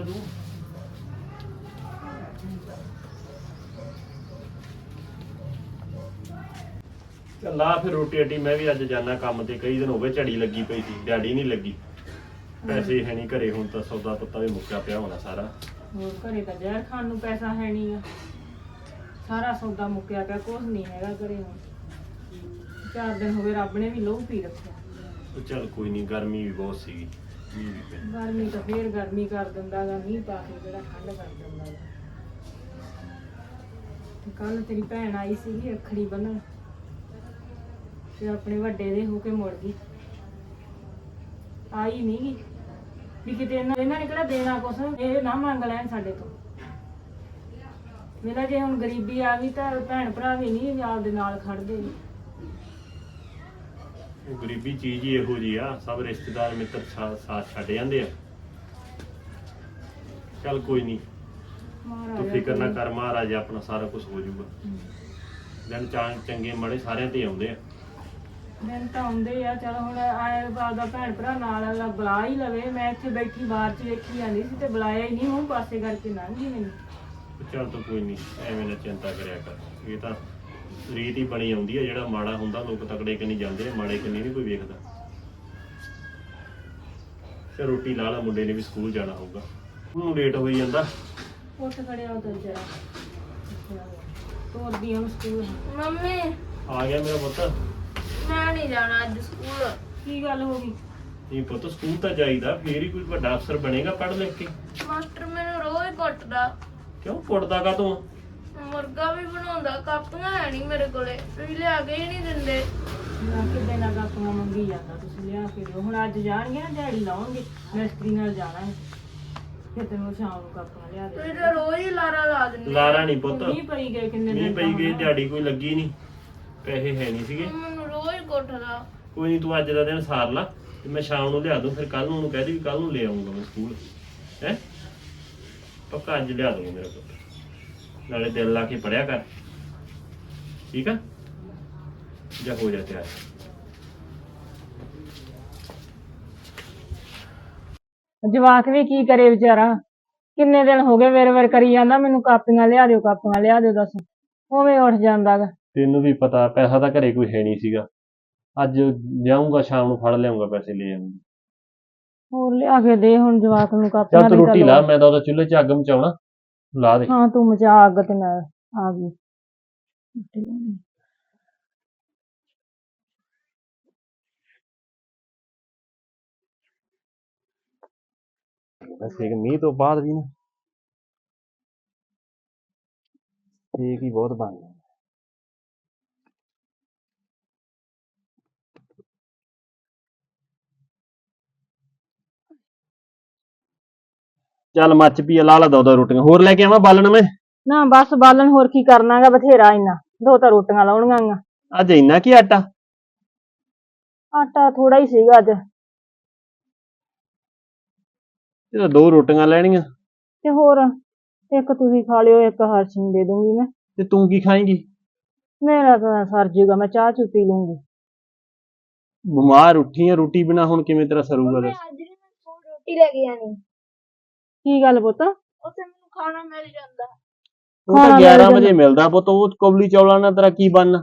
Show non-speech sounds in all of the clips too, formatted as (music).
ਆ ਤੂੰ ਚੱਲ ਆ ਫਿਰ ਰੋਟੀ ਅੱਡੀ ਮੈਂ ਵੀ ਅੱਜ ਜਾਣਾ ਕੰਮ ਤੇ ਕਈ ਦਿਨ ਹੋ ਗਏ ਝੜੀ ਲੱਗੀ ਪਈ ਸੀ ਦਿਹਾੜੀ ਨਹੀਂ ਲੱਗੀ। ਪੈਸੇ ਹੈ ਨਹੀਂ ਘਰੇ ਹੁਣ ਤਾਂ ਸੌਦਾ ਪੱਤਾ ਵੀ ਮੁੱਕਿਆ ਪਿਆ ਹੋਣਾ ਸਾਰਾ। ਹੋਰ ਘਰੇ ਤਾਂ ਜ਼ਹਿਰ ਖਾਣ ਨੂੰ ਪੈਸਾ ਹੈ ਨਹੀਂ ਆ। ਸਾਰਾ ਸੌਦਾ ਮੁੱਕਿਆ ਪਿਆ ਕੁਝ ਨਹੀਂ ਹੈਗਾ ਘਰੇ ਹੁਣ। ਚਾਰ ਦਿਨ ਹੋ ਗਏ ਰੱਬ ਨੇ ਵੀ ਲੋਹ ਪੀ ਰੱਖਿਆ। ਉਹ ਚੱਲ ਕੋਈ ਨਹੀਂ ਗਰਮੀ ਵੀ ਬਹੁਤ ਸੀਗੀ। ਗਰਮੀ ਤਾਂ ਫੇਰ ਗਰਮੀ ਕਰ ਦਿੰਦਾ ਗਾ, ਮੀਂਹ ਪਾ ਕੇ ਜਿਹੜਾ ਠੰਡ ਕਰ ਦਿੰਦਾ ਗਾ। ਤੇ ਕੱਲ ਤੇਰੀ ਭੈਣ ਆਈ ਸੀਗੀ ਅੱਖੜੀ ਬੰਨਣ, ਤੇ ਆਪਣੇ ਵੱਡੇ ਦੇ ਹੋ ਕੇ ਮੁੜ ਗਈ। ਆਈ ਨਹੀਂ ਵੀ ਕਿਤੇ ਇਹਨਾਂ ਇਹਨਾਂ ਨੇ ਕਿਹੜਾ ਦੇਣਾ ਕੁਛ? ਇਹ ਨਾ ਮੰਗ ਲੈਣ ਸਾਡੇ ਤੋਂ। ਮੇਰਾ ਜੇ ਹੁਣ ਗਰੀਬੀ ਆ ਗਈ ਤਾਂ ਭੈਣ ਭਰਾ ਵੀ ਨਹੀਂ ਆਪਦੇ ਨਾਲ ਖੜਦੇ। ਉਹ ਗਰੀਬੀ ਚੀਜ਼ ਹੀ ਇਹੋ ਜੀ ਆ ਸਭ ਰਿਸ਼ਤੇਦਾਰ ਮਿੱਤਰ ਸਾ- ਸਾਥ ਛੱਡ ਜਾਂਦੇ ਆ। ਚੱਲ ਕੋਈ ਨਹੀਂ ਤੂੰ ਫਿਕਰ ਨਾ ਕਰ ਮਹਾਰਾਜ ਆਪਣਾ ਸਾਰਾ ਕੁਝ ਹੋ ਜਾਊਗਾ। ਦਿਨ ਚਾਂ ਚੰਗੇ ਮਾੜੇ ਸਾਰਿਆਂ ਤੇ ਆਉਂਦੇ ਆ। ਦਿਨ ਤਾਂ ਆਉਂਦੇ ਆ ਚਲ ਹੁਣ ਆਏ ਦਾ ਭੈਣ ਭਰਾ ਨਾਲ ਅਗਲਾ ਬੁਲਾ ਹੀ ਲਵੇ। ਮੈਂ ਇੱਥੇ ਬੈਠੀ ਬਾਹਰ ਚ ਵੇਖੀ ਜਾਂਦੀ ਸੀ ਤੇ ਬੁਲਾਇਆ ਹੀ ਨਹੀਂ ਮੂੰਹ ਪਾਸੇ ਕਰਕੇ ਲੰਘ ਗਈ ਮੈਨੂੰ। ਚੱਲ ਤੂੰ ਕੋਈ ਨਹੀਂ ਐਵੇਂ ਨਾ ਚਿੰਤਾ ਕਰਿਆ ਕਰ। ਇਹ ਤਾਂ ਰੀਤ ਹੀ ਬਣੀ ਆਉਂਦੀ ਹੈ ਜਿਹੜਾ ਮਾੜਾ ਹੁੰਦਾ ਲੋਕ ਤਕੜੇ ਕਿ ਨਹੀਂ ਜਾਂਦੇ ਨੇ ਮਾੜੇ ਕਿ ਨਹੀਂ ਕੋਈ ਵੇਖਦਾ। ਤੇ ਰੋਟੀ ਲਾ ਲਾ ਮੁੰਡੇ ਨੇ ਵੀ ਸਕੂਲ ਜਾਣਾ ਹੋਊਗਾ। ਉਹਨੂੰ ਲੇਟ ਹੋਈ ਜਾਂਦਾ। ਉੱਠ ਖੜਿਆ ਉਹ ਤਾਂ ਜਰਾ ਤੋਰਦੀ ਹਾਂ ਸਕੂਲ ਮੰਮੀ। ਆ ਗਿਆ ਮੇਰਾ ਪੁੱਤ। ਮੈਂ ਨਹੀਂ ਜਾਣਾ ਅੱਜ ਸਕੂਲ। ਕੀ ਗੱਲ ਹੋ ਗਈ? ਇਹ ਪੁੱਤ ਸਕੂਲ ਤਾਂ ਜਾਈਦਾ ਫੇਰ ਹੀ ਕੋਈ ਵੱਡਾ ਅਫਸਰ ਬਣੇਗਾ ਪੜ੍ਹ ਲਿਖ ਕੇ। ਮਾਸਟਰ ਮੈਨੂੰ ਰੋਜ਼ ਕੁੱਟਦਾ। ਕਿਉਂ ਕੁੱਟਦਾ ਕਾ ਤੂੰ ਮੁਰਗਾ ਵੀ ਬਣਾਉਂਦਾ ਕਾਪੀਆਂ ਹੈ ਨਹੀਂ ਮੇਰੇ ਕੋਲੇ ਤੁਸੀਂ ਲਿਆ ਕੇ ਹੀ ਨਹੀਂ ਦਿੰਦੇ। ਮੈਂ ਕਿਤੇ ਨਾ ਕਾਪੀਆਂ ਮੰਗੀ ਜਾਂਦਾ ਤੁਸੀਂ ਲਿਆ ਕੇ ਦਿਓ। ਹੁਣ ਅੱਜ ਜਾਣਗੇ ਨਾ ਦਿਹਾੜੀ ਲਾਉਣਗੇ ਮਿਸਤਰੀ ਨਾਲ ਜਾਣਾ ਹੈ। ਫਿਰ ਤੈਨੂੰ ਸ਼ਾਮ ਨੂੰ ਕਾਪੀਆਂ ਲਿਆ ਤੁਸੀਂ ਦੇ ਤਾਂ ਰੋਜ਼ ਹੀ ਲਾਰਾ ਲਾ ਦਿੰਦੇ ਲਾਰਾ ਨਹੀਂ ਪੁੱਤ। ਨਹੀਂ ਪਈ ਗਏ ਕਿੰਨੇ ਨਹੀਂ ਦਿਨ ਪਈ ਗਈ ਦਿਹਾੜੀ ਕੋਈ ਲੱਗੀ ਨਹੀਂ। ਪੈਸੇ ਹੈ ਨਹੀਂ ਸੀਗੇ। ਮੈਨੂੰ ਰੋਜ਼ ਕੁੱਟਦਾ ਕੋਈ ਨਹੀਂ ਤੂੰ ਅੱਜ ਦਾ ਦਿਨ ਸਾਰ ਲਾ ਤੇ ਮੈਂ ਸ਼ਾਮ ਨੂੰ ਲਿਆ ਦੂੰ ਫਿਰ ਕੱਲ ਨੂੰ ਉਹਨੂੰ ਕਹਿ ਦੇ ਵੀ ਕੱਲ ਨੂੰ ਲੈ ਆਉਂਗਾ ਮੈਂ ਸਕੂਲ। ਹੈ? ਪੱਕਾ ਅੱਜ ਲਿਆ ਦੂੰਗਾ ਮੇਰਾ ਪੁੱਤ। ਨਾਲੇ ਦਿਲ ਲਾ ਕੇ ਪੜਿਆ ਕਰ। ਠੀਕ ਆ? ਜਾ ਹੋ ਜਾ ਤਿਆਰ। ਜਵਾਕ ਵੀ ਕੀ ਕਰੇ ਵਿਚਾਰਾ? ਕਿੰਨੇ ਦਿਨ ਹੋ ਗਏ ਵੇਰ ਵੇਰ ਕਰੀ ਜਾਂਦਾ ਮੈਨੂੰ ਕਾਪੀਆਂ ਲਿਆ ਦਿਓ ਕਾਪੀਆਂ ਲਿਆ ਦਿਓ ਦੱਸ। ਉਵੇਂ ਉੱਠ ਜਾਂਦਾ ਗਾ। ਤੈਨੂੰ ਵੀ ਪਤਾ ਪੈਸਾ ਤਾਂ ਘਰੇ ਕੋਈ ਹੈ ਨਹੀਂ ਸੀਗਾ। ਅੱਜ ਜਾਊਂਗਾ ਸ਼ਾਮ ਨੂੰ ਫੜ ਲਿਆਉਂਗਾ ਪੈਸੇ ਲੈ ਆਉਂਗਾ ਹੋਰ ਲਿਆ ਕੇ ਦੇ ਹੁਣ ਜਵਾਕ ਨੂੰ ਕਾਪੀਆਂ ਚੱਲ ਤੂੰ ਰੋਟੀ ਲਾ ਮੈਂ ਤਾਂ ਉਹਦਾ ਚੁੱਲ੍ਹੇ 'ਚ ਅੱਗ ਮਚਾਉਣਾ। ਲਾ ਦੇ ਹਾਂ ਤੂੰ ਮਚਾ ਅੱਗ ਤੇ ਮੈਂ ਆ ਗਈ ਰੋਟੀ ਲਾਉਣੀ। ਵੈਸੇ ਕਿ ਮੀਂਹ ਤੋਂ ਬਾਅਦ ਵੀ ਨਾ ਠੀਕ ਹੀ ਬਹੁਤ ਬਣ ਗਿਆ ਚੱਲ ਮੱਚ ਪੀ ਲਾ ਲਾ ਦੋ ਦੋ ਰੋਟੀਆਂ। ਹੋਰ ਲੈ ਕੇ ਆਵਾਂ ਬਾਲਣ ਮੈਂ? ਨਾ ਬਸ ਬਾਲਣ ਹੋਰ ਕੀ ਕਰਨਾਗਾ ਬਥੇਰਾ ਇੰਨਾ। ਦੋ ਤਾਂ ਰੋਟੀਆਂ ਲਾਉਣੀਆਂ ਗਾ ਅੱਜ ਇੰਨਾ ਕੀ ਆਟਾ? ਆਟਾ ਥੋੜਾ ਹੀ ਸੀਗਾ ਅੱਜ। ਇਹ ਤਾਂ ਦੋ ਰੋਟੀਆਂ ਲੈਣੀਆਂ। ਤੇ ਹੋਰ ਇੱਕ ਤੁਸੀਂ ਖਾ ਲਿਓ ਇੱਕ ਹਰਸ਼ ਨੂੰ ਦੇ ਦੂੰਗੀ ਮੈਂ। ਤੇ ਤੂੰ ਕੀ ਖਾਏਂਗੀ? ਮੇਰਾ ਤਾਂ ਸਰ ਜੂਗਾ ਮੈਂ ਚਾਹ ਚੁ ਪੀ ਲੂੰਗੀ। ਬਿਮਾਰ ਉੱਠੀ ਆ ਰੋਟੀ ਬਿਨਾ ਹੁਣ ਕਿਵੇਂ ਤੇਰਾ ਸਰੂਗਾ ਦੱਸ? ਅੱਜ ਨਹੀਂ ਮੈਂ ਸਕੂਲ ਰੋਟੀ ਲੈ ਕੇ ਜਾਣੀ ਕੀ ਗੱਲ ਪੁੱਤ? ਉੱਥੇ ਮੈਨੂੰ ਖਾਣਾ ਮਿਲ ਜਾਂਦਾ। ਉਹ ਤਾਂ ਖਾਣਾ ਮਿਲ 11 ਜਾਂਦਾ। ਵਜੇ ਮਿਲਦਾ ਪੁੱਤ ਉਹ ਕਬਲੀ ਚੌਲਾਂ ਨਾਲ ਤੇਰਾ ਕੀ ਬਣਨਾ?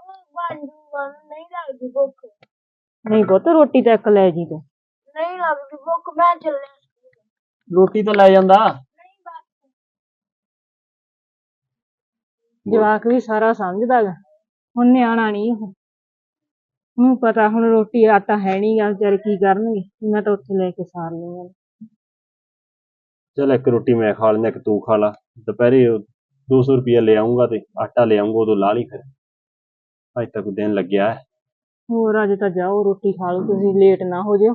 ਉਹ ਬਣ ਜੂਗਾ ਨਹੀਂ ਲੱਗਦੀ ਭੁੱਖ। ਨਹੀਂ ਪੁੱਤ ਰੋਟੀ ਤਾਂ ਇੱਕ ਲੈ ਜੀ ਤੂੰ। ਨਹੀਂ ਲੱਗਦੀ ਭੁੱਖ ਮੈਂ ਚੱਲਿਆ ਸਕੂਲ। ਰੋਟੀ ਤਾਂ ਲੈ ਜਾਂਦਾ। ਨਹੀਂ ਬਸ। ਜਵਾਕ ਵੀ ਸਾਰਾ ਸਮਝਦਾ ਗਾ। ਹੁਣ ਨਿਆਣਾ ਨਹੀਂ ਉਹ। ਉਹਨੂੰ ਪਤਾ ਹੁਣ ਰੋਟੀ ਆਟਾ ਹੈ ਨਹੀਂ ਗਾ ਵਿਚਾਰੇ ਕੀ ਕਰਨਗੇ। ਮੈਂ ਤਾਂ ਉੱਥੇ ਲੈ ਕੇ ਸਾਰ ਲੂੰਗਾ। ਚਲ ਇੱਕ ਰੋਟੀ ਮੈਂ ਖਾ ਲੈਂਦਾ ਇੱਕ ਤੂੰ ਖਾ ਲਾ। ਦੁਪਹਿਰੇ 200 ਰੁਪਇਆ ਲੈ ਆਉਂਗਾ ਤੇ ਆਟਾ ਲੈ ਆਉਂਗਾ ਉਦੋਂ ਲਾ ਲਈ ਫਿਰ। ਅੱਜ ਤੱਕ ਦਿਨ ਲੱਗਿਆ ਹੈ। ਹੋਰ ਅੱਜ ਤਾਂ ਜਾਓ ਰੋਟੀ ਖਾ ਲਓ ਤੁਸੀਂ ਲੇਟ ਨਾ ਹੋ ਜਿਓ।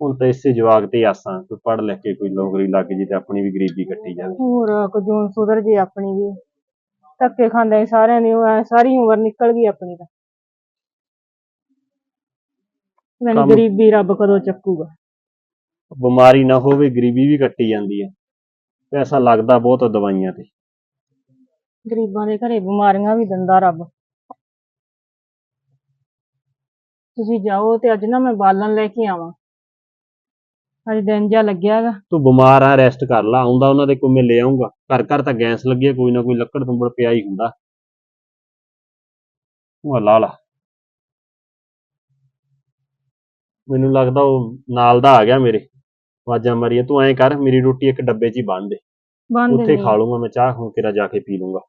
ਹੁਣ ਤਾਂ ਇਸੇ ਜਵਾਕ ਤੇ ਹੀ ਆਸਾਂ ਕੋਈ ਪੜ੍ਹ ਲਿਖ ਕੇ ਕੋਈ ਨੌਕਰੀ ਲੱਗ ਜੀ ਤੇ ਆਪਣੀ ਵੀ ਗਰੀਬੀ ਕੱਟੀ ਜਾਵੇ। ਹੋਰ ਕਜੂਨ ਸੁਧਰ ਜੇ ਆਪਣੀ ਵੀ। ਧੱਕੇ ਖਾਂਦੇ ਸਾਰਿਆਂ ਦੀ ਉਹ ਐਂ ਸਾਰੀ ਉਮਰ ਨਿਕਲ ਗਈ ਆਪਣੀ ਤਾਂ। ਮੈਨੂੰ ਕੰਮ- ਗਰੀਬੀ ਰੱਬ ਕਦੋਂ ਚੱਕੂਗਾ। ਬਿਮਾਰੀ ਨਾ ਹੋਵੇ ਗਰੀਬੀ ਵੀ ਕੱਟੀ ਜਾਂਦੀ ਹੈ। ਪੈਸਾ ਲੱਗਦਾ ਬਹੁਤ ਆ ਦਵਾਈਆਂ ਤੇ। ਗਰੀਬਾਂ ਦੇ ਘਰੇ ਬਿਮਾਰੀਆਂ ਵੀ ਦਿੰਦਾ ਰੱਬ। ਤੁਸੀਂ ਜਾਓ ਤੇ ਅੱਜ ਨਾ ਮੈਂ ਬਾਲਣ ਲੈ ਕੇ ਆਵਾਂ। ਅੱਜ ਦਿਨ ਜਿਹਾ ਲੱਗਿਆ ਗਾ ਤੂੰ ਬਿਮਾਰ ਆ ਰੈਸਟ ਕਰ ਲਾ। ਆਉਂਦਾ ਉਹਨਾਂ ਦੇ ਕੋਲ ਮੈਂ ਲੈ ਆਉਂਗਾ ਘਰ ਘਰ ਤਾਂ ਗੈਸ ਲੱਗੀ ਆ ਕੋਈ ਨਾ ਕੋਈ ਲੱਕੜ ਤੁੰਬੜ ਪਿਆ ਹੀ ਹੁੰਦਾ। ਉਹ ਲਾ ਲਾ। ਮੈਨੂੰ ਲੱਗਦਾ ਉਹ ਨਾਲ ਦਾ ਆ ਗਿਆ ਮੇਰੇ। ਆਵਾਜ਼ਾਂ ਮਾਰੀਆਂ ਤੂੰ ਐਂ ਕਰ ਮੇਰੀ ਰੋਟੀ ਇੱਕ ਡੱਬੇ 'ਚ ਹੀ ਬੰਨ ਦੇ। ਬੰਦ ਉੱਥੇ ਖਾ ਲੂੰਗਾ ਮੈਂ ਚਾਹ ਹੁਣ ਤੇਰਾ ਜਾ ਕੇ ਪੀ ਲੂੰਗਾ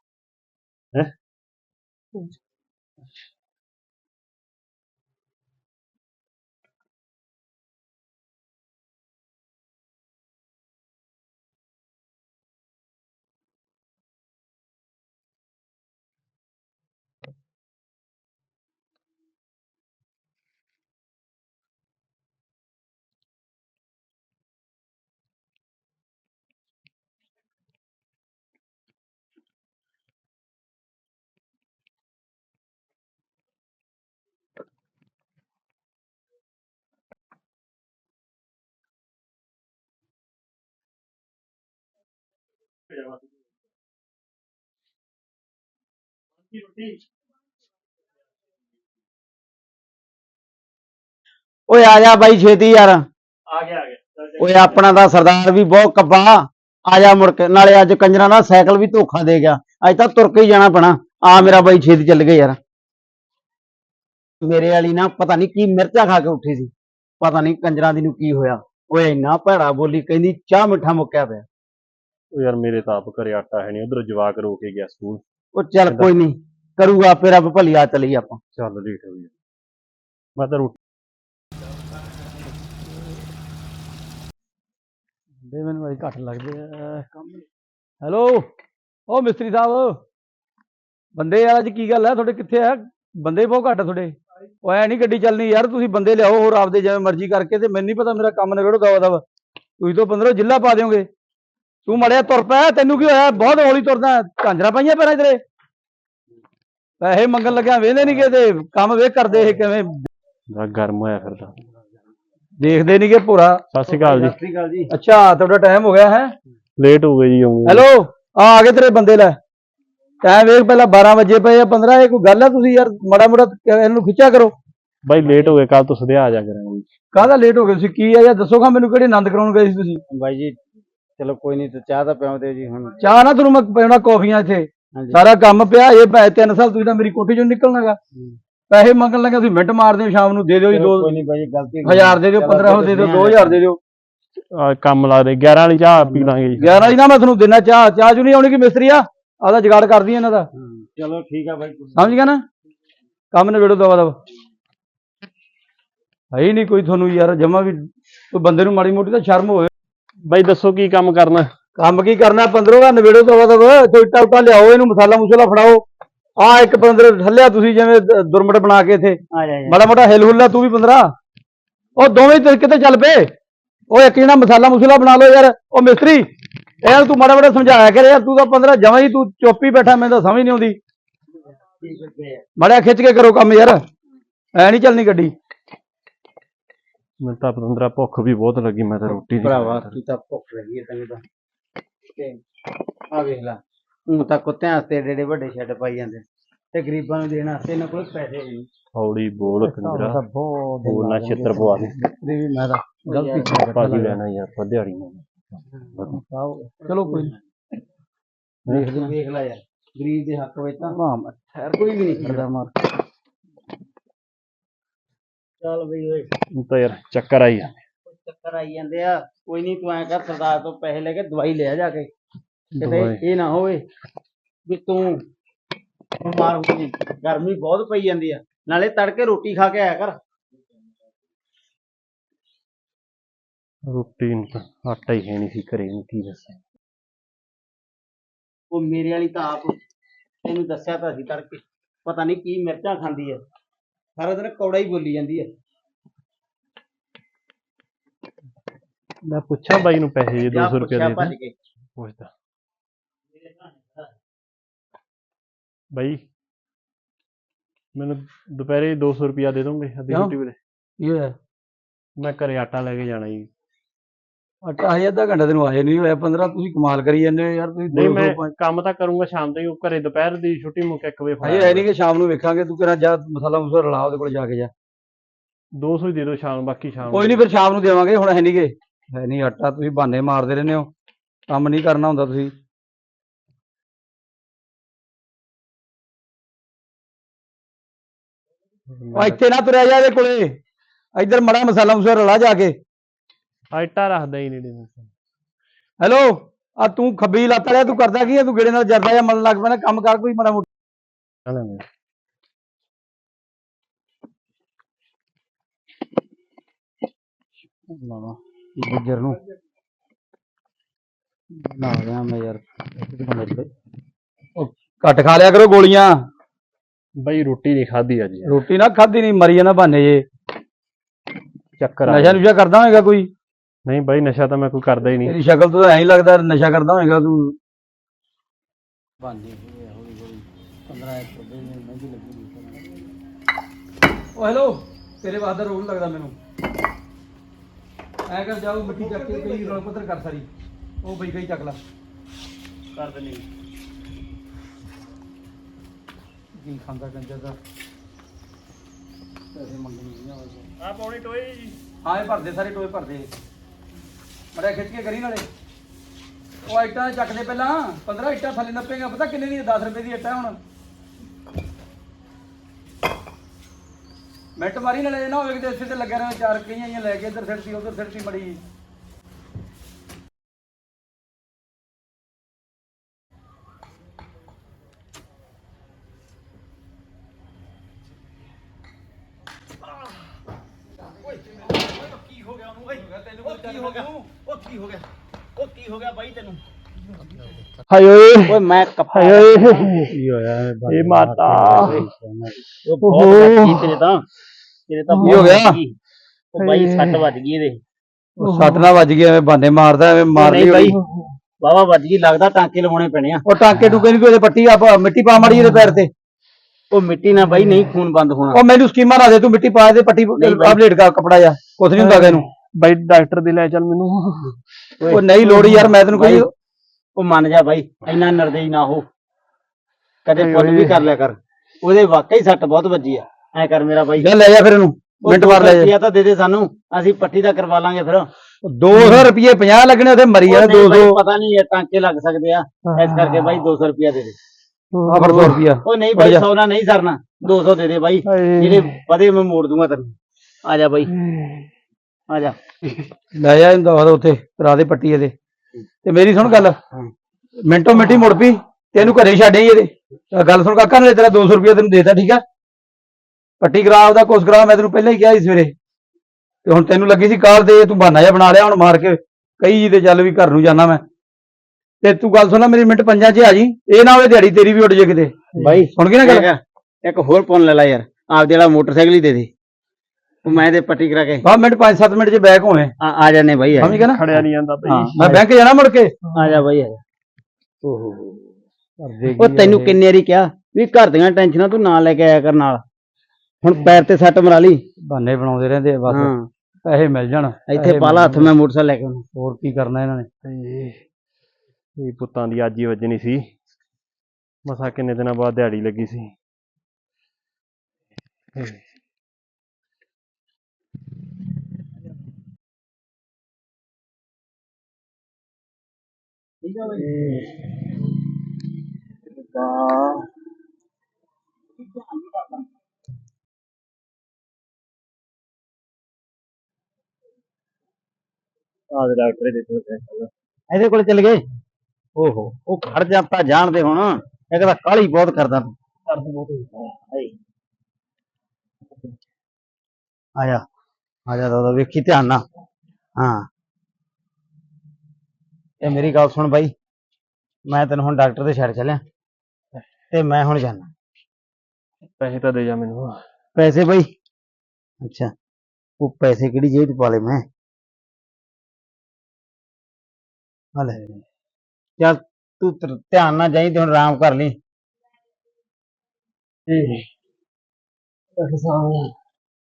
ਓਏ ਆ ਜਾ ਬਾਈ ਛੇਤੀ ਯਾਰ। ਆ ਗਿਆ ਆ ਗਿਆ। ਓਏ ਆਪਣਾ ਤਾਂ ਸਰਦਾਰ ਵੀ ਬਹੁਤ ਕੱਬਾ। ਆ ਜਾ ਮੁੜ ਕੇ ਨਾਲੇ ਅੱਜ ਕੰਜਰਾਂ ਦਾ ਸਾਈਕਲ ਵੀ ਧੋਖਾ ਦੇ ਗਿਆ। ਅੱਜ ਤਾਂ ਤੁਰ ਕੇ ਹੀ ਜਾਣਾ ਪੈਣਾ। ਆ ਮੇਰਾ ਬਾਈ ਛੇਤੀ ਚੱਲ ਗਏ ਯਾਰ। ਮੇਰੇ ਵਾਲੀ ਨਾ ਪਤਾ ਨਹੀਂ ਕੀ ਮਿਰਚਾਂ ਖਾ ਕੇ ਉੱਠੀ ਸੀ। ਪਤਾ ਨਹੀਂ ਕੰਜਰਾਂ ਦੀ ਨੂੰ ਕੀ ਹੋਇਆ। ਓਏ ਇੰਨਾ ਭੈੜਾ ਬੋਲੀ ਕਹਿੰਦੀ ਚਾਹ ਮਿੱਠਾ ਮੁੱਕਿਆ ਪਿਆ। ਉਹ ਯਾਰ ਮੇਰੇ ਤਾਂ ਆਪ ਘਰੇ ਆਟਾ ਹੈ ਨਹੀਂ ਉਧਰ ਜਵਾਕ ਰੋ ਕੇ ਗਿਆ ਸਕੂਲ। ਉਹ ਚੱਲ ਕੋਈ ਨਹੀਂ ਕਰੂਗਾ ਆਪੇ ਰੱਬ ਭਲੀ ਆ ਚਲੀ ਆਪਾਂ। ਚੱਲ ਲੇਟ ਹੋ ਗਿਆ ਮੈਂ ਤਾਂ ਰੋਟੀ ਦੇ ਮੈਨੂੰ ਘੱਟ ਲੱਗਦੇ ਆ ਕੰਮ ਹੈਲੋ ਉਹ ਮਿਸਤਰੀ ਸਾਹਿਬ ਬੰਦੇ ਯਾਰ ਅੱਜ ਕੀ ਗੱਲ ਹੈ ਤੁਹਾਡੇ ਕਿੱਥੇ ਆ? ਬੰਦੇ ਬਹੁਤ ਘੱਟ ਆ ਤੁਹਾਡੇ। ਉਹ ਐ ਨਹੀਂ ਗੱਡੀ ਚੱਲਣੀ ਯਾਰ ਤੁਸੀਂ ਬੰਦੇ ਲਿਆਓ ਹੋਰ ਆਪਦੇ ਜਿਵੇਂ ਮਰਜ਼ੀ ਕਰਕੇ ਤੇ ਮੈਨੂੰ ਨਹੀਂ ਪਤਾ ਮੇਰਾ ਕੰਮ ਨਿਬੜੋ ਦਵਾ ਦਵਾ। ਤੁਸੀਂ ਤੋਂ 15 ਜ਼ਿਲ੍ਹਾ ਪਾ ਦਿਓਗੇ। ਤੂੰ ਮੜਿਆ ਤੁਰ ਪਿਆ ਤੈਨੂੰ ਕੀ ਹੋਇਆ? ਬਹੁਤ ਹੌਲੀ ਤੁਰਦਾ ਝਾਂਜਰਾ ਪਾਈਆਂ ਪੈਰਾਂ ਤੇਰੇ। ਪੈਸੇ ਮੰਗਣ ਲੱਗਿਆ ਵੇਂਦੇ ਨਹੀਂ ਕਿ ਤੇ ਕੰਮ ਵੇਖ ਕਰਦੇ ਇਹ ਕਿਵੇਂ। ਬੜਾ ਗਰਮ ਹੋਇਆ ਫਿਰਦਾ ਦੇਖਦੇ ਨਹੀਂ ਕਿ ਭੋਰਾ। ਸਤਿ ਸ਼੍ਰੀ ਅਕਾਲ ਜੀ। ਸ੍ਰੀ ਅਕਾਲ ਜੀ। ਅੱਛਾ ਤੁਹਾਡਾ ਟਾਈਮ ਹੋ ਗਿਆ ਹੈ। ਲੇਟ ਹੋ ਗਏ ਜੀ ਆਉਂਗੇ ਹੈਲੋ ਆ ਆ ਗਏ ਤੇਰੇ ਬੰਦੇ ਲੈ। ਟਾਈਮ ਵੇਖ ਪਹਿਲਾਂ 12 ਵਜੇ ਪਏ ਆ 15 ਇਹ ਕੋਈ ਗੱਲ ਹੈ ਤੁਸੀਂ ਯਾਰ? ਮੜਾ ਮੜਾ ਇਹਨੂੰ ਖਿੱਚਿਆ ਕਰੋ। ਬਾਈ ਲੇਟ ਹੋ ਗਏ ਕੱਲ ਤੋਂ ਸਦਿਆ ਆ ਜਾ ਕਰਾਂਗੇ। ਕਾਹਦਾ ਲੇਟ ਹੋ ਗਏ? ਤੁਸੀਂ ਕੀ ਆ ਯਾਰ ਦੱਸੋਗਾ ਮੈਨੂੰ ਕਿਹੜੇ ਆਨੰਦ ਕਰਾਉਣ ਗਏ ਸੀ ਤੁਸੀਂ? ਬਾਈ ਜੀ ਚਲੋ ਕੋਈ ਨਹੀਂ ਤੇ ਚਾਹ ਤਾਂ ਪਿਆਉਂਦੇ ਜੀ ਹੁਣ। ਚਾਹ ਨਾ ਤੁਹਾਨੂੰ ਮੈਂ ਪਿਆਉਣਾ ਕੌਫੀਆਂ ਇੱਥੇ। ਹਾਂਜੀ। ਸਾਰਾ ਕੰਮ ਪਿਆ ਇਹ ਪੈ ਤਿੰਨ ਸਾਲ ਤੁਸੀਂ ਤਾਂ ਮੇਰੀ ਕੋਠੀ ਚੋਂ ਨਿਕਲਣਾਗਾ। ਪੈਸੇ ਮੰਗਣ ਲੱਗੇ ਤੁਸੀਂ ਮਿੰਟ ਮਾਰਦੇ ਹੋ ਸ਼ਾਮ ਨੂੰ ਦੇ ਦਿਓ ਜੀ ਚਲੋ ਦੋ ਕੋਈ ਨਹੀਂ ਜੀ, ਗਲਤੀ ਹੋ ਗਈ। ਦੇ ਦਿਓ 1500 ਦੇ ਦਿਓ 2000 ਦੇ ਦਿਓ। ਆ ਕੰਮ ਲਾ ਦੇ 11 ਵਾਲੀ ਚਾਹ ਪੀ ਲਾਂਗੇ ਜੀ। 11 ਜੀ ਨਾ ਮੈਂ ਤੁਹਾਨੂੰ ਦੇਣਾ ਚਾਹ ਚਾਹ ਚੁ ਨਹੀਂ ਆਉਣੀ ਕਿ ਮਿਸਤਰੀ ਆ? ਆਦਾ ਜਗਾੜ ਕਰਦੀ ਇਹਨਾਂ ਦਾ। ਹੂੰ, ਚਲੋ ਠੀਕ ਆ ਬਾਈ ਸਮਝ ਗਿਆ ਨਾ? ਕੰਮ ਨੇ ਵੇੜੋ ਦਵਾ ਦਵਾ। ਹੈ ਹੀ ਨਹੀਂ ਕੋਈ ਤੁਹਾਨੂੰ ਯਾਰ ਜਮਾ ਵੀ ਕੋਈ ਬੰਦੇ ਨੂੰ ਮਾੜੀ ਮੋਟੀ ਤਾਂ ਸ਼ਰਮ ਹੋਵੇ। ਬਾਈ ਦੱਸੋ ਕੀ ਕੰਮ ਕਰਨਾ? ਕੰਮ ਕੀ ਕਰਨਾ? 15 ਦਾ ਨਵੇੜੋ ਦਵਾ ਕੋਈ ਇੱਟਾ ਉੱਟਾ ਲਿਆਓ ਇਹਨੂੰ ਮਸਾਲਾ ਮੂਸਲਾ ਫੜਾਓ। ਆ ਇੱਕ 15 ਥੱਲਿਆ ਤੁਸੀਂ ਜਿਵੇਂ ਦੁਰਮਟ ਬਣਾ ਕੇ ਇੱਥੇ। ਆ ਜਾ ਜਾ। ਮਾੜਾ ਮੋਟਾ ਹਿਲ ਹੁੱਲਾ ਤੂੰ ਵੀ 15 ਉਹ ਦੋਵੇਂ ਤੇ ਕਿਤੇ ਚੱਲ ਪਏ। ਉਹ ਇੱਕ ਜਣਾ ਮਸਾਲਾ ਮੂਸਲਾ ਬਣਾ ਲਓ ਯਾਰ ਉਹ ਮਿਸਤਰੀ। ਯਾਰ ਤੂੰ ਮਾੜਾ ਮੋਟਾ ਸਮਝਾਇਆ ਕਰ ਯਾਰ ਤੂੰ ਤਾਂ 15 ਜਮਾਂ ਹੀ ਤੂੰ ਚੁੱਪ ਹੀ ਬੈਠਾ ਮੈਨੂੰ ਤਾਂ ਸਮਝ ਨਹੀਂ ਆਉਂਦੀ। ਮਾੜਾ ਖਿੱਚ ਕੇ ਕਰੋ ਕੰਮ ਯਾਰ। ਐ ਨਹੀਂ ਚੱਲਣੀ ਗੱਡੀ। ਮੈਨੂੰ ਤਾਂ ਪਤੰਦਰਾ ਭੁੱਖ ਵੀ ਬਹੁਤ ਲੱਗੀ ਮੈਂ ਤਾਂ ਰੋਟੀ ਨਹੀਂ ਭਰਾਵਾ ਤੂੰ ਤਾਂ ਭੁੱਖ ਲੱਗੀ ਹੈ ਤੈਨੂੰ ਤਾਂ। ਤੇ ਆ ਵੇਖ ਲੈ ਹੁਣ ਤਾਂ ਕੁੱਤਿਆਂ ਵਾਸਤੇ ਏਡੇ ਏਡੇ ਵੱਡੇ ਛੱਡ ਪਾਈ ਜਾਂਦੇ। ਤੇ ਗਰੀਬਾਂ ਨੂੰ ਦੇਣ ਵਾਸਤੇ ਇਹਨਾਂ ਕੋਲ ਪੈਸੇ ਨਹੀਂ। ਹੌਲੀ ਬੋਲ ਕੰਜਰਾ। ਬਹੁਤ ਬੋਲਣਾ ਛਿੱਤਰ ਪਵਾ ਦੇ। ਦੇ ਵੀ ਮੈਂ ਤਾਂ ਗਲਤੀ ਕਰ ਭਾਜੀ ਲੈਣਾ ਯਾਰ ਪਧਿਆੜੀ ਨੂੰ। ਚਲੋ ਕੋਈ ਨੀ। ਦੇਖ ਲੈ ਯਾਰ। ਗਰੀਬ ਦੇ ਹੱਕ ਵਿੱਚ ਤਾਂ ਹਾਂ ਖੈਰ ਕੋਈ ਵੀ ਨਹੀਂ ਕਰਦਾ ਮਾਰ ਚੱਲ ਬਈ ਓਏ। ਹੁਣ ਤਾਂ ਯਾਰ ਚੱਕਰ ਆਈ ਜਾਂਦੇ। ਚੱਕਰ ਆਈ ਜਾਂਦੇ ਆ। ਕੋਈ ਨਹੀਂ ਤੂੰ ਐਂ ਕਰ ਸਰਦਾਰ ਤੋਂ ਪੈਸੇ ਲੈ ਕੇ ਦਵਾਈ ਲੈ ਜਾ ਕੇ। ਕਿਤੇ ਦਵਾਈ। ਇਹ ਨਾ ਹੋਵੇ ਵੀ ਤੂੰ ਬਿਮਾਰ ਹੋ ਜੀ ਗਰਮੀ ਬਹੁਤ ਪਈ ਜਾਂਦੀ ਆ। ਨਾਲੇ ਤੜਕੇ ਰੋਟੀ ਖਾ ਕੇ ਆਇਆ ਕਰ। ਰੋਟੀ ਨੂੰ ਤਾਂ ਆਟਾ ਹੀ ਹੈ ਨਹੀਂ ਸੀ ਘਰੇ ਨੂੰ ਕੀ ਦੱਸਾਂ। ਉਹ ਮੇਰੇ ਵਾਲੀ ਤਾਂ ਆਪ ਤੈਨੂੰ ਦੱਸਿਆ ਤਾਂ ਸੀ ਤੜਕੇ। ਪਤਾ ਨਹੀਂ ਕੀ ਮਿਰਚਾਂ ਖਾਂਦੀ ਆ। ਸਾਰਾ ਦਿਨ ਕੌੜਾ ਹੀ ਬੋਲੀ ਜਾਂਦੀ ਆ। ਮੈਂ ਪੁੱਛਾਂ ਬਾਈ ਨੂੰ ਪੈਸੇ ਜੇ ਜਾ 200 ਰੁਪਏ ਦੇ ਦੇ। ਕੇ। ਪੁੱਛਦਾ। ਬਾਈ ਮੈਨੂੰ ਦੁਪਹਿਰੇ 200 ਰੁਪਿਆ ਦੇ ਦੋਗੇ ਅੱਧੀ ਕਿਉਂ? ਰੋਟੀ ਵੇਲੇ? ਕੀ ਹੋਇਆ? ਮੈਂ ਘਰੇ ਆਟਾ ਲੈ ਕੇ ਜਾਣਾ ਜੀ। ਹਜੇ ਅੱਧਾ ਘੰਟਾ ਤੈਨੂੰ ਆਏ ਨਹੀਂ ਹੋਇਆ 15 ਤੁਸੀਂ ਕਮਾਲ ਕਰੀ ਜਾਂਦੇ ਹੋ ਯਾਰ ਤੁਸੀਂ ਨਹੀਂ ਦੋ- ਮੈਂ ਦੋ ਕੰਮ ਤਾਂ ਕਰੂੰਗਾ ਸ਼ਾਮ ਤਾਈਂ ਉਹ ਘਰੇ ਦੁਪਹਿਰ ਦੀ ਛੁੱਟੀ ਮੁੱਕ 1 ਵਜੇ ਹਜੇ ਹੈ ਨਹੀਂ ਕਿ ਸ਼ਾਮ ਨੂੰ ਵੇਖਾਂਗੇ ਤੂੰ ਕਿਹੜਾ ਜਾ ਮਸਾਲਾ ਮੂਸਲਾ ਰਲਾ ਉਹਦੇ ਕੋਲ ਜਾ ਕੇ ਜਾ। 200 ਹੀ ਦੇ ਦਿਓ ਸ਼ਾਮ ਬਾਕੀ ਸ਼ਾਮ ਕੋਈ ਨਹੀਂ ਫਿਰ ਸ਼ਾਮ ਨੂੰ ਦੇਵਾਂਗੇ ਹੁਣ ਹੈ ਨਹੀਂਗੇ ਹੈ ਨਹੀਂ ਆਟਾ ਤੁਸੀਂ ਬਹਾਨੇ ਮਾਰਦੇ ਰਹਿੰਦੇ ਹੋ। ਕੰਮ ਨਹੀਂ ਕਰਨਾ ਹੁੰਦਾ ਤੁਸੀਂ। ਉਹ ਇੱਥੇ ਨਾ ਤੁਰਿਆ ਜਾ ਇਹਦੇ ਕੋਲੇ। ਇੱਧਰ ਮੜਾ ਮਸਾਲਾ ਮਸੂਲਾ ਰਲਾ ਜਾ ਕੇ। ਆਟਾ ਰੱਖਦਾ ਹੀ ਨਹੀਂ ਹੈਲੋ ਆ ਤੂੰ ਖੱਬੀ ਲੱਤ ਵਾਲਿਆ ਤੂੰ ਕਰਦਾ ਕੀ ਹੈ ਤੂੰ ਗੇੜੇ ਨਾਲ ਜਰਦਾ ਜਾਂ ਮਨ ਲੱਗ ਪੈਣਾ? ਕੰਮ ਕਰ ਕੋਈ ਮਾੜਾ ਮੋਟਾ? ਲਾਵਾ ਗੁੱਜਰ ਨੂੰ? ਨਾ ਗਿਆ ਮੈਂ ਯਾਰ ਘੱਟ ਖਾ ਲਿਆ ਕਰੋ ਗੋਲੀਆਂ। ਬਾਈ ਰੋਟੀ ਨਹੀਂ ਖਾਧੀ ਅੱਜ। ਰੋਟੀ ਨਾ ਖਾਧੀ ਨਹੀਂ ਮਰੀ ਜਾਂਦਾ ਬਹਾਨੇ ਜੇ। ਚੱਕਰ ਨਸ਼ਾ ਨੁਸ਼ਾ ਕਰਦਾ ਹੋਏਗਾ ਕੋਈ? ਨਹੀਂ ਬਾਈ ਨਸ਼ਾ ਤਾਂ ਮੈਂ ਕੋਈ ਕਰਦਾ ਹੀ ਤੇਰੀ ਸ਼ਕਲ ਤੋਂ ਤਾਂ ਐਂ ਹੀ ਲੱਗਦਾ ਨਸ਼ਾ ਕਰਦਾ ਹੋਏਗਾ ਤੂੰ। ਬਾਂਦੀ ਹੋਈ ਹੌਲੀ ਹੌਲੀ। 15 ਇੱਕ ਦੇ ਮਹਿੰਦੀ ਲੱਗੀ ਓ ਹੈਲੋ ਤੇਰੇ ਵਾਸਤੇ ਰੋਲ ਲੱਗਦਾ ਮੈਨੂੰ। ਐ ਕਰ ਜਾਓ ਮਿੱਟੀ ਚੱਕ ਕੇ ਕਈ ਰੋਲ ਪੱਤਰ ਕਰ ਸਾਰੀ। ਉਹ ਬਈ ਕਈ ਚੱਕ ਲਾ। ਕਰ ਦਿੰਦੀ ਕੀ ਖਾਂਦਾ ਕੰਜਰ ਦਾ? ਪੈਸੇ ਮੰਗਣੀ ਨਹੀਂ ਆਉਂਦੇ ਆ ਪੌਣੀ ਟੋਏ ਜੀ। ਹਾਂ ਇਹ ਭਰਦੇ ਸਾਰੇ ਟੋਏ ਭਰਦੇ। ਮੜਿਆ ਖਿੱਚ ਕੇ ਕਰੀ ਨਾਲੇ। ਉਹ ਇੱਟਾਂ ਚੱਕ ਪਹਿਲਾਂ 15 ਇੱਟਾਂ ਥੱਲੇ ਨੱਪੇਗਾ, ਪਤਾ ਕਿੰਨੇ ਦੀ 10 ਰੁਪਏ ਦੀ ਇੱਟਾਂ ਹੁਣ। ਮਿੰਟ ਮਾਰੀ ਨਾਲੇ ਨਾ ਹੋਵੇ ਕਿ ਇੱਥੇ ਤੇ ਲੱਗਿਆ ਰਹੇ ਚਾਰ ਕਈਆਂ ਜਿਹੀਆਂ ਲੈ ਕੇ, ਇੱਧਰ ਸਿੱਟਦੀ ਉੱਧਰ ਸਿੱਟਦੀ ਮੜੀ। ਹਾਏ ਓਏ। ਓਏ ਮੈਂ ਕੱਪਾ ਹਾਏ ਓਏ। ਕੀ ਹੋਇਆ ਇਹ ਮਾਤਾ। ਉਹ ਬਹੁਤ ਲੱਗੀ ਤੇਰੇ ਤਾਂ। ਤੇਰੇ ਤਾਂ ਕੀ ਹੋ ਗਿਆ? ਉਹ ਬਾਈ ਸੱਟ ਵੱਜ ਗਈ ਇਹਦੇ। ਉਹ ਸੱਟ ਨਾ ਵੱਜ ਗਿਆ ਐਵੇਂ ਬਾਂਦੇ ਮਾਰਦਾ ਐਵੇਂ ਮਾਰ ਲਈ ਬਾਈ। ਵਾਵਾ ਵੱਜ ਗਈ ਲੱਗਦਾ ਟਾਂਕੇ ਲਵਾਉਣੇ ਪੈਣੇ ਆ। ਉਹ ਟਾਂਕੇ ਟੂਕੇ ਨਹੀਂ ਕੋਈ ਉਹਦੇ ਪੱਟੀ ਆ ਮਿੱਟੀ ਪਾ ਮਾੜੀ ਇਹਦੇ ਪੈਰ ਤੇ। ਉਹ ਮਿੱਟੀ ਨਾਲ ਬਾਈ ਨਹੀਂ ਖੂਨ ਬੰਦ ਹੋਣਾ। ਉਹ ਮੈਨੂੰ ਸਕੀਮਾਂ ਨਾ ਦੇ ਤੂੰ ਮਿੱਟੀ ਪਾ ਦੇ ਪੱਟੀ। ਆਪਲੇਟ ਕਰ ਕਪੜਾ ਜਾ ਕੁਛ ਨਹੀਂ ਹੁੰਦਾ ਇਹਨੂੰ ਬਾਈ ਡਾਕਟਰ ਦੇ ਲੈ ਚੱਲ ਮੈਨੂੰ। ਉਹ ਨਹੀਂ ਲੋੜ ਯਾਰ ਮੈਂ ਤੈਨੂੰ ਕੋਈ ਉਹ ਮੰਨ ਜਾ ਬਾਈ ਇੰਨਾ ਨਰਦੇਈ ਨਾ ਹੋ। ਕਦੇ ਪੁੱਲ ਵੀ। ਕਰ ਲਿਆ ਕਰ। ਉਹਦੇ ਵਾਕਈ ਸੱਟ ਬਹੁਤ ਵੱਜੀ ਆ। ਐ ਕਰ ਮੇਰਾ ਬਾਈ। ਲੈ ਲੈ ਜਾ ਫਿਰ ਇਹਨੂੰ। ਮਿੰਟ ਮਾਰ ਲੈ ਜਾ। ਤਾਂ ਦੇ ਦੇ ਸਾਨੂੰ ਅਸੀਂ ਪੱਟੀ ਦਾ ਕਰਵਾ ਲਾਂਗੇ ਫਿਰ। 200 ਰੁਪਏ 50 ਲੱਗਣੇ ਉਹਦੇ ਮਰੀ ਨਹੀਂ 200 ਬਾਈ, ਪਤਾ ਨਹੀਂ ਇਹ ਟਾਂਕੇ ਲੱਗ ਸਕਦੇ ਆ। ਇਸ ਕਰਕੇ ਬਾਈ 200 ਰੁਪਿਆ ਦੇ ਦੇ। ਆ ਫਿਰ 100 ਰੁਪਿਆ ਉਹ ਨਹੀਂ ਬਾਈ ਜਾ। 100 ਨਾਲ ਨਹੀਂ ਸਰਨਾ। 200 ਦੇ ਦੇ ਬਾਈ। ਜਿਹੜੇ ਵਧੇ ਮੈਂ ਮੋੜ ਦੂੰਗਾ ਤੈਨੂੰ। ਆ ਜਾ ਬਾਈ। ਆ ਜਾ। ਲੈ ਜਾ ਇਹਨੂੰ ਦਵਾ ਉੱਥੇ ਕਰਾ ਦੇ ਪੱਟੀ ਇਹਦੇ। ਤੇ ਮੇਰੀ ਸੁਣ ਗੱਲ। ਮਿੰਟੋ ਮਿੰਟੀ ਮੁੜ ਪਈ ਤੇ ਇਹਨੂੰ ਘਰੇ ਛੱਡ ਆਈ ਇਹਦੇ। ਗੱਲ ਸੁਣ ਕਾਕਾ ਨੇ ਤੇਰਾ 200 ਰੁਪਏ ਤੈਨੂੰ ਦੇਤਾ ਠੀਕ ਆ? ਪੱਟੀ ਕਰਾ ਉਹਦਾ ਕੁਛ ਕਰਾ ਮੈਂ ਤੈਨੂੰ ਪਹਿਲਾਂ ਹੀ ਕਿਹਾ ਸੀ ਸਵੇਰੇ। ਤੇ ਹੁਣ ਤੈਨੂੰ ਲੱਗੀ ਸੀ ਕਾਲ ਦੇ ਤੂੰ ਬਹਾਨਾ ਜਿਹਾ ਬਣਾ ਲਿਆ ਹੁਣ ਮਾਰ ਕੇ ਕਈ ਜੀ ਤੇ ਚੱਲ ਵੀ ਘਰ ਨੂੰ ਜਾਣਾ ਮੈਂ। ਤੇ ਤੂੰ ਗੱਲ ਸੁਣ ਮੇਰੀ ਮਿੰਟ ਪੰਜਾਂ 'ਚ ਆ ਜੀ। ਇਹ ਨਾ ਹੋਵੇ ਦਿਹਾੜੀ ਤੇਰੀ ਵੀ ਉੱਡ ਜੇ ਕਿਤੇ। ਬਾਈ ਸੁਣ ਗਈ ਨਾ ਗੱਲ? ਇੱਕ ਹੋਰ ਪੁੰਨ ਲੈ ਲੈ ਯਾਰ। ਆਪਦੇ ਵਾਲਾ ਮੋਟਰਸਾਈਕਲ ਹੀ ਦੇ ਦੇ। ਮੈਂ ਤੇ ਪੱਟੀ ਕਰਾ ਕੇ। ਬਾ ਮਿੰਟ 5-7 ਮਿੰਟ 'ਚ ਬੈਕ ਹੋਵੇਂ ਆ ਆ ਜਾਣੇ ਬਾਈ ਆ ਸਮਝ ਗਿਆ ਨਾ? ਖੜਿਆ ਨਹੀਂ ਜਾਂਦਾ ਬਾਈ। ਮੈਂ ਬੈਂਕ ਜਾਣਾ ਮੁੜ ਕੇ? ਆ ਜਾ ਬਾਈ ਆ ਜਾ। ਓਹੋ। ਉਹ ਤੈਨੂੰ ਕਿੰਨੇ ਵਾਰੀ ਕਿਹਾ ਵੀ ਘਰ ਦੀਆਂ ਟੈਨਸ਼ਨਾਂ ਤੂੰ ਨਾ ਲੈ ਕੇ ਆਇਆ ਕਰ ਨਾਲ। ਹੁਣ ਪੈਰ ਤੇ ਸੱਟ ਮਰਾ ਲਈ। ਬਹਾਨੇ ਬਣਾਉਂਦੇ ਰਹਿੰਦੇ ਆ ਬਸ। ਹਾਂ। ਪੈਸੇ ਮਿਲ ਜਾਣ ਇੱਥੇ ਪਾਲਾ ਹੱਥ ਮੈਂ ਮੋਟਰਸਾਈਕਲ ਲੈ ਕੇ ਆਉਣਾ। ਹੋਰ ਕੀ ਕਰਨਾ ਇਹਨਾਂ ਨੇ? ਇਹ ਪੁੱਤਾਂ ਦੀ ਅੱਜ ਹੀ ਵੱਜਣੀ ਸੀ। ਮਸਾ ਕਿੰਨੇ ਦਿਨਾਂ ਬਾਅਦ ਦਿਹਾੜੀ ਲੱਗੀ ਸੀ। ਆਹ ਡਾਕਟਰ ਦੇ ਕੋਲ ਇਹਦੇ ਕੋਲ ਚਲ ਗਏ? ਓਹੋ ਉਹ ਖੜ ਜਾ ਤਾਂ ਜਾਣਦੇ ਹੁਣ। ਇਹ ਕਹਿੰਦਾ ਕਾਲੀ ਬਹੁਤ ਕਰਦਾ। ਤੂੰ ਦਰਦ ਬਹੁਤ ਹੁੰਦਾ ਆ ਜਾ ਆ ਜਾ ਦਾਦਾ ਵੇਖੀ ਧਿਆਨ ਨਾਲ। ਹਾਂ। ਇਹ ਮੇਰੀ ਗੱਲ ਸੁਣ ਬਾਈ ਮੈਂ ਤੈਨੂੰ ਹੁਣ ਡਾਕਟਰ ਦੇ ਛੱਡ ਚੱਲਿਆ ਤੇ ਮੈਂ ਹੁਣ ਜਾਣਾ ਪੈਸੇ ਤਾਂ ਦੇ ਜਾ ਮੈਨੂੰ। ਪੈਸੇ ਬਾਈ? ਅੱਛਾ ਉਹ ਪੈਸੇ ਕਿਹੜੀ ਜੇਬ 'ਚ ਪਾ ਲਏ ਮੈਂ? ਆ ਲੈ। ਚੱਲ ਤੂੰ ਧਰ- ਧਿਆਨ ਨਾਲ ਜਾਈ ਤੇ ਹੁਣ ਆਰਾਮ ਕਰ ਲਈ।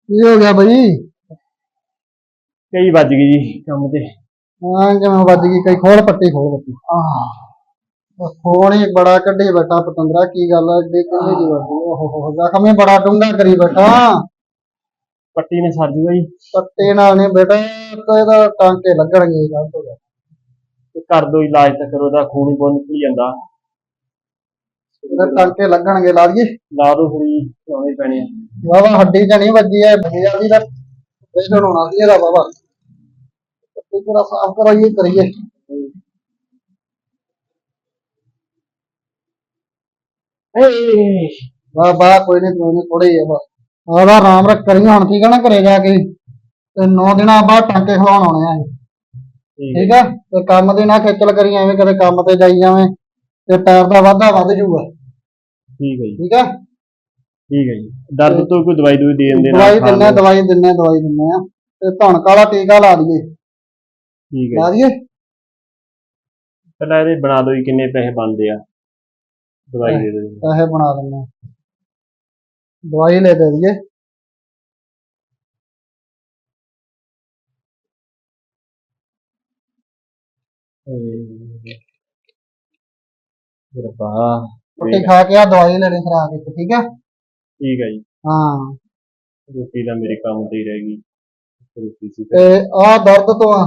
ਕੀ ਹੋ ਗਿਆ ਬਈ? ਕਈ ਵੱਜ ਗਈ ਜੀ ਕੰਮ ਤੇ। ਹਾਂ ਕਿਵੇਂ ਵੱਜ ਗਈ ਕਈ ਖੋਲ ਪੱਟੀ ਖੋਲ ਪੱਟੀ ਆਹ। ਖੋਣ ਹੀ ਬੜਾ ਕੱਢੀ ਬੈਠਾ ਪਤੰਦਰਾ ਕੀ ਗੱਲ ਹੈ ਏਡੀ ਕਿੰਨੇ ਦੀ ਵੱਜੀ ਓਹ ਹੋ ਜ਼ਖਮ ਬੜਾ ਡੂੰਘਾ ਕਰੀ ਬੈਠਾ। ਪੱਟੀ ਨੇ ਸਰ ਜੂਗਾ ਜੀ। ਪੱਟੇ ਨਾਲ ਨਹੀਂ ਬੇਟਾ ਤਾਂ ਇਹਦਾ ਟਾਂਕੇ ਲੱਗਣਗੇ ਗਲਤ ਹੋ ਗਿਆ ਤੇ ਕਰ ਦੋ ਇਲਾਜ ਤਾਂ ਕਰੋ ਉਹਦਾ ਖੂਨ ਹੀ ਬਹੁਤ ਨਿਕਲ ਜਾਂਦਾ। ਇਹਦੇ ਟਾਂਕੇ ਲੱਗਣਗੇ ਲਾ ਦਈਏ ਲਾ ਦੋ ਥੋੜੀ ਲਾਉਣੇ ਪੈਣੇ ਆ। ਵਾਵਾ ਹੱਡੀ ਚ ਨਹੀਂ ਵੱਜੀ ਐ ਬੰਦਿਆਂ ਦੀ ਤਾਂ। ਪ੍ਰੇਸ਼ਨ ਹੋਣਾ ਸੀ ਇਹਦਾ ਵਾਵਾ ਪੱਟੀ ਪੂਰਾ ਸਾਫ਼ ਕਰਾਈਏ ਕਰੀਏ। ਵਾਹ ਵਾਹ ਕੋਈ ਨਹੀਂ ਕੋਈ ਨਹੀਂ ਥੋੜੇ ਹੀ ਆ ਬਸ ਆਦਾ ਆਰਾਮ ਰੱਖ ਕਰੀ ਹੁਣ ਆ ਨਾ ਘਰੇ ਜਾ ਕੇ? ਤੇ 9 ਦਿਨਾਂ ਬਾਅਦ ਟਾਂਕੇ ਖਵਾਉਣ ਆਉਣੇ ਆ। ਠੀਕ ਆ। ਤੇ ਕੰਮ ਦੀ ਨਾ ਖੇਚਲ ਕਰੀ ਐਵੇਂ ਕਦੇ ਕੰਮ ਤੇ ਜਾਈ ਜਾਵੇਂ ਤੇ ਪੈਰ ਦਾ ਵਾਧਾ ਵੱਧ ਜਾਊਗਾ। ਠੀਕ ਹੈ ਜੀ। ਠੀਕ ਆ? ਠੀਕ ਹੈ ਜੀ। ਦਰਦ ਤੋਂ ਕੋਈ ਦਵਾਈ ਦੂਈ ਦੇ ਦਿੰਦੇ ਦਵਾਈ ਦਿੰਨੇ ਦਵਾਈ ਦਿੰਨੇ ਦਵਾਈ ਦਿੰਨੇ ਆ। ਤੇ ਧਣਕ ਵਾਲਾ ਟੀਕਾ ਲਾ ਦਈਏ। ਠੀਕ ਹੈ ਲਾ। ਦਈਏ ਪਹਿਲਾਂ ਇਹਦੇ ਬਣਾ ਦਿਓ ਜੀ ਕਿੰਨੇ ਪੈਸੇ ਬਣਦੇ ਆ। ਦਵਾਈ ਦੇ ਦਿਓ। ਪੈਸੇ ਬਣਾ ਦਿੰਨੇ ਆ। ਦਵਾਈ ਲੈ ਦੇ ਦਈਏ। ਰੱਬਾ। ਰੋਟੀ ਖਾ ਕੇ ਆ ਦਵਾਈ ਲੈਣੀ ਖਰਾਕ ਇੱਕ ਠੀਕ ਆ? ਠੀਕ ਹੈ ਜੀ। ਹਾਂ। ਰੋਟੀ ਤਾਂ ਮੇਰੇ ਕੰਮ ਤੇ ਹੀ ਰਹਿ ਗਈ। ਰੋਟੀ ਸੀ। ਤੇ ਆ ਦਰਦ ਤੋਂ ਆ।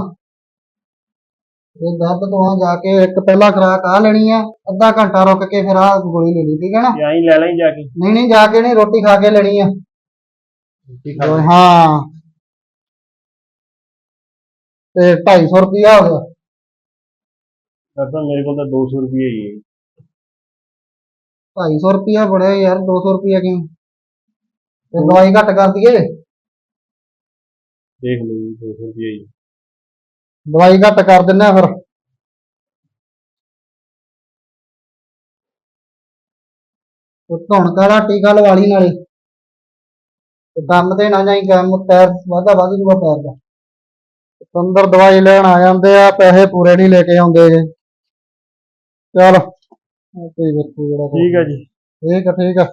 ਇਹ ਦਰਦ ਤੋਂ ਆ ਜਾ ਕੇ ਇੱਕ ਪਹਿਲਾ ਖਰਾਕ ਆ ਲੈਣੀ ਆ ਅੱਧਾ ਘੰਟਾ ਰੁਕ ਕੇ ਫਿਰ ਆ ਗੋਲੀ ਲੈ ਲਈ ਠੀਕ ਹੈ ਨਾ? ਜਾਂ ਹੀ ਲੈ ਲਾਂ ਜਾ ਕੇ। ਨਹੀਂ ਨਹੀਂ ਜਾ ਕੇ ਨਹੀਂ ਰੋਟੀ ਖਾ ਕੇ ਲੈਣੀ ਆ। ਰੋਟੀ ਖਾ ਲਈ। ਹਾਂ। ਤੇ 250 ਰੁਪਿਆ ਹੋ ਗਿਆ। ਡਾਕਟਰ ਮੇਰੇ ਕੋਲ ਤਾਂ 200 ਰੁਪਏ ਹੀ ਹੈ। 250 ਰੁਪਿਆ ਬੜਾ ਯਾਰ 200 ਰੁਪਿਆ ਕਿਉਂ? ਤੇ ਦਵਾਈ ਘੱਟ ਕਰ ਦਈਏ। ਦੇਖ ਲਓ ਜੀ 200 ਰੁਪਏ ਹੀ। ਦਵਾਈ ਘੱਟ ਕਰ ਦਿੰਨੇ ਫਿਰ। ਉਹ ਧੌਣ ਕਾਲਾ ਟੀਕਾ ਲਵਾ ਲਈ ਨਾਲੇ। ਤੇ ਕੰਮ ਤੇ ਨਾ ਜਾਈ ਕੰਮ ਪੈਰ ਵਾਧਾ ਵੱਧ ਜੂਗਾ ਪੈਰ ਦਾ। ਅੰਦਰ ਦਵਾਈ ਲੈਣ ਆ ਜਾਂਦੇ ਆ ਪੈਸੇ ਪੂਰੇ ਨਹੀਂ ਲੈ ਕੇ ਆਉਂਦੇ ਜੇ ਚਲ। ਠੀਕ ਹੈ ਜੀ। ਠੀਕ ਆ ਠੀਕ ਆ।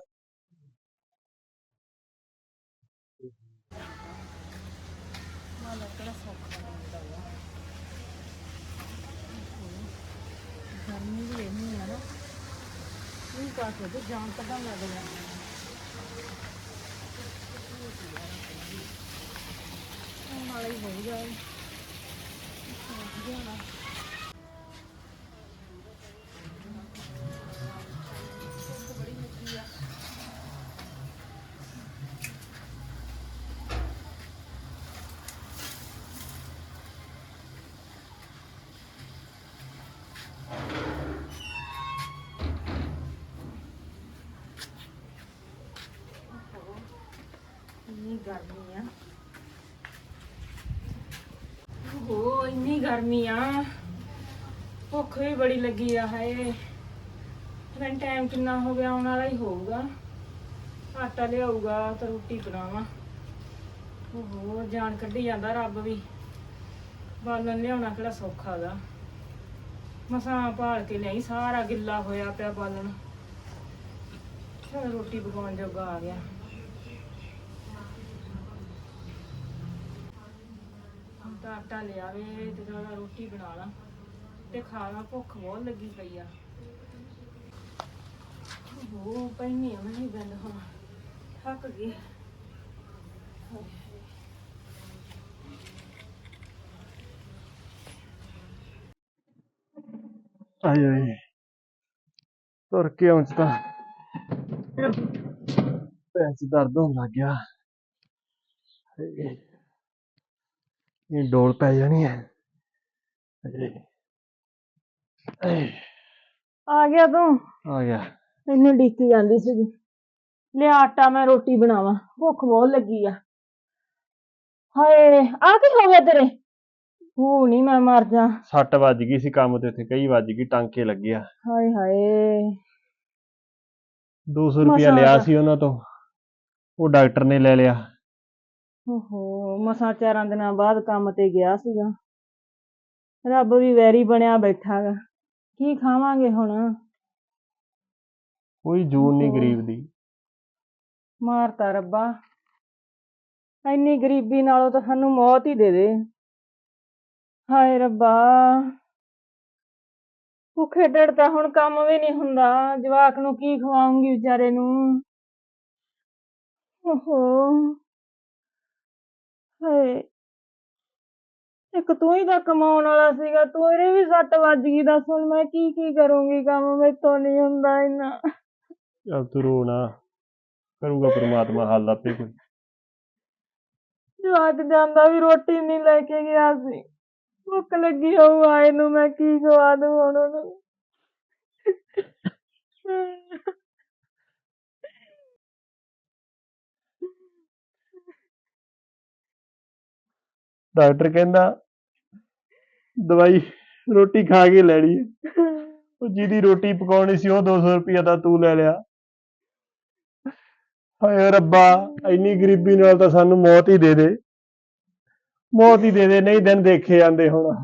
ਇੰਨੀ ਗਰਮੀ ਆ। ਭੁੱਖ ਵੀ ਬੜੀ ਲੱਗੀ ਆ ਹਾਏ। ਮੈਨੂੰ ਟਾਈਮ ਕਿੰਨਾ ਹੋ ਗਿਆ, ਆਉਣ ਵਾਲਾ ਹੀ ਹੋਊਗਾ। ਆਟਾ ਲਿਆਊਗਾ ਤਾਂ ਰੋਟੀ ਬਣਾਵਾਂ। ਓਹੋ, ਜਾਨ ਕੱਢੀ ਜਾਂਦਾ ਰੱਬ ਵੀ। ਬਾਲਣ ਲਿਆਉਣਾ ਕਿਹੜਾ ਸੌਖਾ ਦਾ ਮਸਾਂ ਭਾਲ ਕੇ ਲਈ ਸਾਰਾ ਗਿੱਲਾ ਹੋਇਆ ਪਿਆ ਬਾਲਣ। ਚਲ ਰੋਟੀ ਪਕਾਉਣ ਜੋਗਾ ਆ ਗਿਆ। ਤਾਂ ਆਟਾ ਲਿਆਵੇ ਤੇ ਥੋੜਾ ਰੋਟੀ ਬਣਾ ਲਾ। ਤੇ ਖਾ ਲਾ ਭੁੱਖ ਬਹੁਤ ਲੱਗੀ ਪਈ ਆ। ਉਹ ਪੈਣੀ ਆ ਮੈਂ ਹੀ ਗੱਲ ਹੁਣ ਥੱਕ ਗਈ। ਆਏ ਆਏ। ਤੁਰ ਕੇ ਆਉਂ ਚ ਤਾਂ। ਪੈਰ ਚ ਦਰਦ ਹੋਣ ਲੱਗ ਗਿਆ। ਇਹ ਡੋਲ ਪੈ ਜਾਣੀ ਹੈ। ਆ ਗਿਆ ਤੂੰ। ਆ ਗਿਆ। ਇਹਨੂੰ ਡੀਕੀ ਜਾਂਦੀ ਸੀਗੀ। ਲਿਆ ਆਟਾ ਮੈਂ ਰੋਟੀ ਬਣਾਵਾਂ। ਭੁੱਖ ਬਹੁਤ ਲੱਗੀ ਆ। ਹਾਏ ਆ ਕੀ ਹੋ ਗਿਆ ਤੇਰੇ? ਹੂ ਨਹੀਂ ਮੈਂ ਮਰ ਜਾ। ਸੱਟ ਵੱਜ ਗਈ ਸੀ ਕੰਮ ਤੇ ਉੱਥੇ ਕਈ ਵੱਜ ਗਈ ਟਾਂਕੇ ਲੱਗੇ ਆ। ਹਾਏ ਹਾਏ। 200 ਰੁਪਇਆ ਮਸਾਂ ਲਿਆ। ਸੀ ਉਹਨਾਂ ਤੋਂ। ਉਹ ਡਾਕਟਰ ਨੇ ਲੈ ਲਿਆ। ਓਹੋ ਮਸਾਂ ਚਾਰਾਂ ਦਿਨਾਂ ਬਾਅਦ ਕੰਮ ਤੇ ਗਿਆ ਸੀਗਾ। ਰੱਬ ਵੀ ਵੈਰੀ ਬਣਿਆ ਬੈਠਾ ਗਾ। ਕੀ ਖਾਵਾਂਗੇ ਹੁਣ? ਕੋਈ ਜੂਨ ਨਹੀਂ। ਗਰੀਬ ਦੀ। ਮਾਰਤਾ ਰੱਬਾ। ਇੰਨੀ ਗਰੀਬੀ ਨਾਲੋਂ ਤਾਂ ਸਾਨੂੰ ਮੌਤ ਹੀ ਦੇ ਦੇ। ਹਾਏ ਰੱਬਾ। ਭੁੱਖੇ ਢਿੱਡ ਤਾਂ ਹੁਣ ਕੰਮ ਵੀ ਨਹੀਂ ਹੁੰਦਾ। ਜਵਾਕ ਨੂੰ ਕੀ ਖਵਾਉਂਗੀ ਵਿਚਾਰੇ ਨੂੰ? ਓਹੋ। ਹਾਏ। ਇੱਕ ਤੂੰ ਹੀ ਤਾਂ ਕਮਾਉਣ ਵਾਲਾ ਸੀਗਾ ਤੂੰ ਇਹਦੇ ਵੀ ਸੱਟ ਵੱਜ ਗਈ ਦੱਸ ਹੁਣ ਮੈਂ ਕੀ ਕੀ ਕਰੂੰਗੀ ਕੰਮ ਮੈਥੋਂ ਨਹੀਂ ਹੁੰਦਾ ਇੰਨਾ। ਚੱਲ ਤੂੰ ਰੋ ਨਾ ਕਰੂਗਾ ਪ੍ਰਮਾਤਮਾ ਹੱਲ ਆਪੇ ਕੋਈ। ਜਵਾਕ ਜਾਂਦਾ ਵੀ ਰੋਟੀ ਨਹੀਂ ਲੈ ਕੇ ਗਿਆ ਸੀ। ਭੁੱਖ ਲੱਗੀ ਹੋਊ ਆਏ ਨੂੰ ਮੈਂ ਕੀ ਖਵਾ ਦੂੰ ਹੁਣ ਉਹਨੂੰ। ਡਾਕਟਰ ਕਹਿੰਦਾ ਦਵਾਈ ਰੋਟੀ ਖਾ ਕੇ ਲੈਣੀ ਹੈ। (laughs) ਉਹ ਜਿਹਦੀ ਰੋਟੀ ਪਕਾਉਣੀ ਸੀ ਉਹ 200 ਰੁਪਇਆ ਤਾਂ ਤੂੰ ਲੈ ਲਿਆ। ਹਾਏ ਰੱਬਾ ਇੰਨੀ ਗਰੀਬੀ ਨਾਲ ਤਾਂ ਸਾਨੂੰ ਮੌਤ ਹੀ ਦੇ ਦੇ। ਮੌਤ ਹੀ ਦੇ ਦੇ ਨਹੀਂ ਦਿਨ ਦੇਖੇ ਜਾਂਦੇ ਹੁਣ।